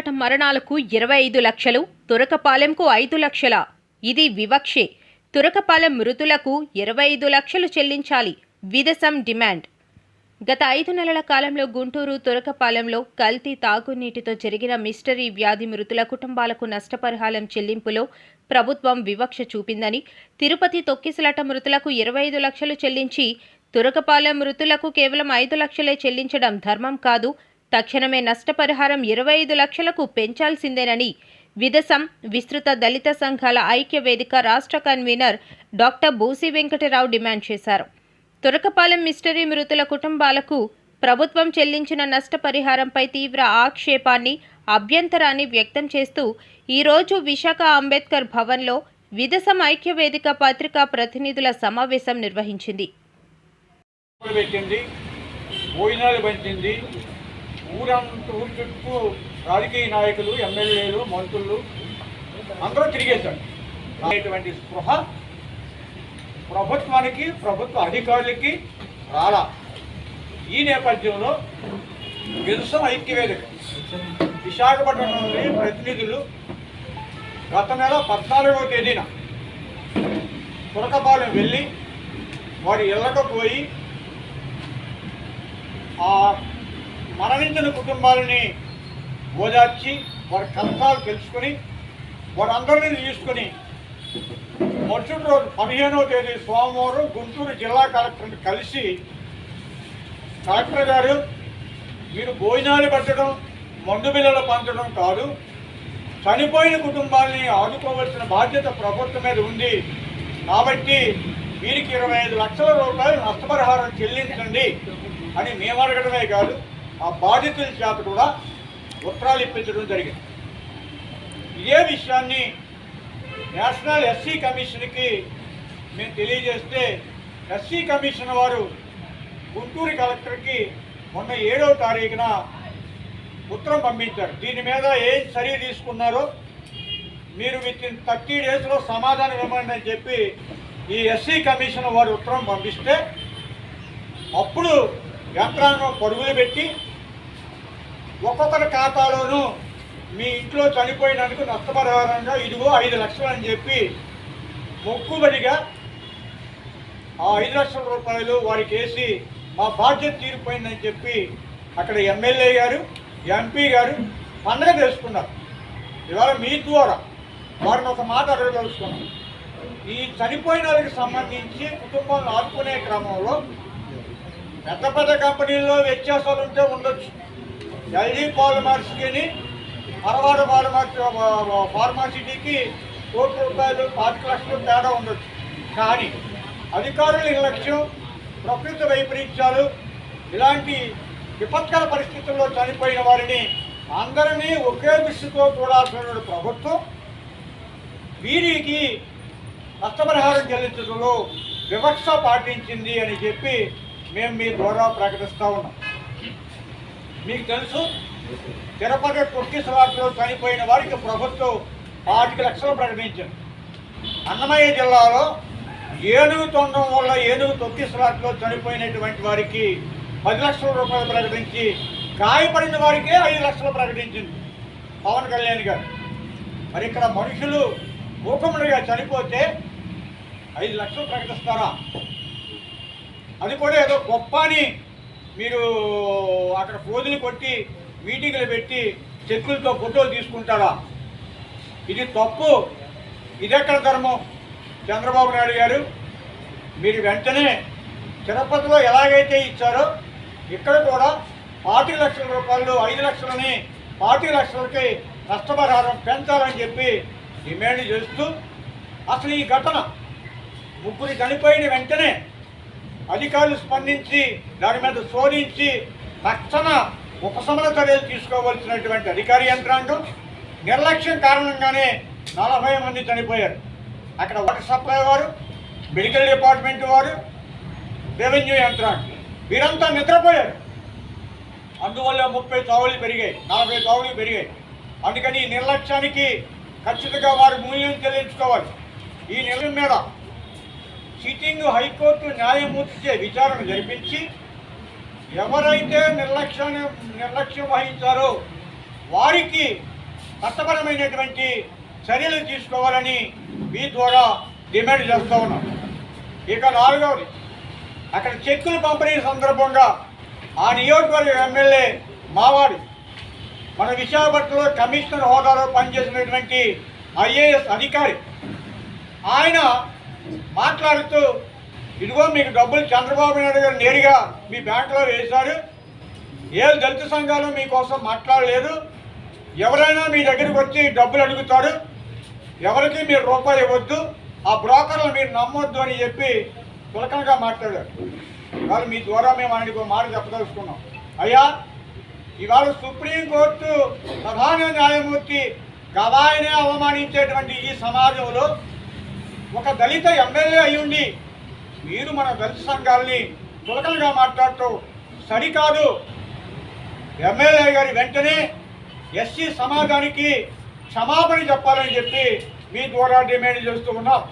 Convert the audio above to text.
తొక్కిసలాట మరణాలకు ఇరవై ఐదు లక్షలు తురకపాలెంకు ఐదు లక్షల. ఇది వివక్షే. తురకపాలెం మృతులకు ఇరవై ఐదు లక్షలు చెల్లించాలి. విదసం డిమాండ్. గత ఐదు నెలల కాలంలో గుంటూరు తురకపాలెంలో కల్తీ తాగునీటితో జరిగిన మిస్టరీ వ్యాధి మృతుల కుటుంబాలకు నష్టపరిహారం చెల్లింపులో ప్రభుత్వం వివక్ష చూపిందని తిరుపతి తొక్కిసలాట మృతులకు ఇరవై ఐదు లక్షలు చెల్లించి తురకపాలెం మృతులకు కేవలం ఐదు లక్షలే చెల్లించడం ధర్మం కాదు తక్షణమే నష్టపరిహారం ఇరవై ఐదు లక్షలకు పెంచాల్సిందేనని విదసం విస్తృత దళిత సంఘాల ఐక్య వేదిక రాష్ట్ర convener doctor Boosi Venkatarao demand చేశారు. తురకపాలెం మిస్టరీ మృతుల కుటుంబాలకు ప్రభుత్వం చెల్లించిన నష్టపరిహారంపై తీవ్ర ఆక్షేపాన్ని అభ్యంతరాన్ని వ్యక్తం చేస్తూ ఈరోజు విశాఖ అంబేద్కర్ భవన్లో విదసం ఐక్య వేదిక పత్రికా ప్రతినిధుల సమావేశం నిర్వహించింది. ఊరు ఊరు చుట్టూ రాజకీయ నాయకులు ఎమ్మెల్యేలు మంత్రులు అందరూ తిరిగేశాడు అనేటువంటి స్పృహ ప్రభుత్వానికి ప్రభుత్వ అధికారులకి రాలా. ఈ నేపథ్యంలో విల్సం ఐక్యవేదిక. విశాఖపట్నం నుండి ప్రతినిధులు గత నెల పద్నాలుగవ తేదీన తురకపాలెం వెళ్ళి వారి ఇళ్ళకు పోయి ఆ మరణించిన కుటుంబాలని ఓదార్చి వారి కష్టాలు తెలుసుకొని వారందరినీ తీసుకొని మరుసటి రోజు పదిహేనవ తేదీ సోమవారం గుంటూరు జిల్లా కలెక్టర్ని కలిసి కలెక్టర్ గారు మీరు భోజనాలు పెట్టడం మండు బిల్లలు పంచడం కాదు చనిపోయిన కుటుంబాలని ఆదుకోవలసిన బాధ్యత ప్రభుత్వం మీద ఉంది. కాబట్టి వీరికి ఇరవై ఐదు లక్షల రూపాయలు నష్టపరిహారం చెల్లించండి అని మేము అడగడమే కాదు. ఆ బాధితుల చేత కూడా ఉత్తరాలు ఇప్పించడం జరిగింది. ఇదే విషయాన్ని నేషనల్ ఎస్సీ కమిషన్కి మేము తెలియజేస్తే ఎస్సీ కమిషన్ వారు గుంటూరు కలెక్టర్కి మొన్న ఏడవ తారీఖున ఉత్తరం పంపించారు. దీని మీద ఏం చర్య తీసుకున్నారో మీరు విత్ ఇన్ థర్టీ డేస్లో సమాధానం ఇవ్వండి అని చెప్పి ఈ ఎస్సీ కమిషన్ వారు ఉత్తరం పంపిస్తే అప్పుడు యంత్రాంగం పరుగులు పెట్టి ఒక్కొక్కరి ఖాతాలోనూ మీ ఇంట్లో చనిపోయినందుకు నష్టపరిహారంగా ఇదిగో ఐదు లక్షలు అని చెప్పి మొక్కుబడిగా ఆ ఐదు లక్షల రూపాయలు వారికి వేసి మా బాధ్యత తీరిపోయిందని చెప్పి అక్కడ ఎమ్మెల్యే గారు ఎంపీ గారు పండగ చేసుకున్నారు. ఇవాళ మీ ద్వారా వారిని ఒక మాట అడగదలుచుకున్నాం. ఈ చనిపోయిన వాళ్ళకి సంబంధించి కుటుంబాలను ఆదుకునే క్రమంలో పెద్ద పెద్ద కంపెనీల్లో వ్యత్యాసాలు ఉంటే ఉండొచ్చు. ఎల్డీ పాలిమర్స్కి అరవాడ పాలిమర్స్ ఫార్మాసిటీకి కోటి రూపాయలు పాతిక లక్షలు తేడా ఉండొచ్చు. కానీ అధికారుల నిర్లక్ష్యం ప్రకృతి వైపరీత్యాలు ఇలాంటి విపత్కర పరిస్థితుల్లో చనిపోయిన వారిని అందరినీ ఒకే దృష్టితో చూడాల్సిన ప్రభుత్వం వీరికి నష్టపరిహారం చెల్లించడంలో వివక్ష పాటించింది అని చెప్పి మేము మీ ద్వారా ప్రకటిస్తూ ఉన్నాం. మీకు తెలుసు తిరుపతి తొక్కిసలాట్లో చనిపోయిన వారికి ప్రభుత్వం పాతిక లక్షలు ప్రకటించింది. అన్నమయ్య జిల్లాలో ఏనుగు తొండం వల్ల ఏనుగు తొక్కిసలాట్లో చనిపోయినటువంటి వారికి పది లక్షల రూపాయలు ప్రకటించి గాయపడిన వారికే ఐదు లక్షలు ప్రకటించింది పవన్ కళ్యాణ్ గారు. మరి ఇక్కడ మనుషులు మూకముడిగా చనిపోతే ఐదు లక్షలు ప్రకటిస్తారా? అది కూడా ఏదో గొప్ప అని మీరు అక్కడ ఫోజులు కొట్టి మీటింగులు పెట్టి చెక్కులతో ఫోటోలు తీసుకుంటారా? ఇది తప్పు. ఇదెక్కడ ధర్మం? చంద్రబాబు నాయుడు గారు మీరు వెంటనే తిరుపతిలో ఎలాగైతే ఇచ్చారో ఇక్కడ కూడా పార్టీ లక్షల రూపాయలు ఐదు లక్షలని పార్టీ లక్షలకి నష్టపరిహారం పెంచాలని చెప్పి డిమాండ్ చేస్తూ అసలు ఈ ఘటన ముగ్గురు చనిపోయిన వెంటనే అధికారులు స్పందించి దాని మీద శోధించి తక్షణ ఉపశమన చర్యలు తీసుకోవాల్సినటువంటి అధికారి యంత్రాంగం నిర్లక్ష్యం కారణంగానే నలభై మంది చనిపోయారు. అక్కడ వాటర్ సప్లై వారు మెడికల్ డిపార్ట్మెంట్ వారు రెవెన్యూ యంత్రాంగం వీరంతా నిద్రపోయారు. అందువల్ల ముప్పై చావులు పెరిగాయి నలభై చావులు పెరిగాయి. అందుకని ఈ నిర్లక్ష్యానికి ఖచ్చితంగా వారు మూల్యం చెల్లించుకోవాలి. ఈ నిర్ణయం మీద సిట్టింగ్ హైకోర్టు న్యాయమూర్తిచే విచారణ జరిపించి ఎవరైతే నిర్లక్ష్యాన్ని నిర్లక్ష్యం వహించారో వారికి చట్టపరమైనటువంటి చర్యలు తీసుకోవాలని మీ ద్వారా డిమాండ్ చేస్తూ ఉన్నాం. ఇక నాలుగవది అక్కడ చెక్కులు పంపిణీ సందర్భంగా ఆ నియోజకవర్గ ఎమ్మెల్యే మావాడు మన విశాఖపట్నంలో కమిషనర్ హోదాలో పనిచేసినటువంటి ఐఏఎస్ అధికారి. ఆయన మాట్లాడుతూ ఇదిగో మీకు డబ్బులు చంద్రబాబు నాయుడు గారు నేరుగా మీ బ్యాంకులో వేశారు. ఏ దళిత సంఘాలు మీకోసం మాట్లాడలేదు. ఎవరైనా మీ దగ్గరికి వచ్చి డబ్బులు అడుగుతారు. ఎవరికి మీరు రూపాయి ఇవ్వద్దు. ఆ బ్రోకర్లు మీరు నమ్మొద్దు అని చెప్పి తులకనగా మాట్లాడారు. ఇవాళ మీ ద్వారా మేము ఆయనకు ఒక మాట చెప్పదలుచుకున్నాం. అయ్యా ఇవాళ సుప్రీంకోర్టు ప్రధాన న్యాయమూర్తి గవాయినే అవమానించేటువంటి ఈ సమాజంలో ఒక దళిత ఎమ్మెల్యే అయ్యుండి మీరు మన దళిత సంఘాలని తులకలుగా మాట్లాడుతూ సరికాదు. ఎమ్మెల్యే గారి వెంటనే ఎస్సీ సమాజానికి క్షమాపణ చెప్పాలని చెప్పి మీ ద్వారా డిమాండ్ చేస్తూ ఉన్నాం.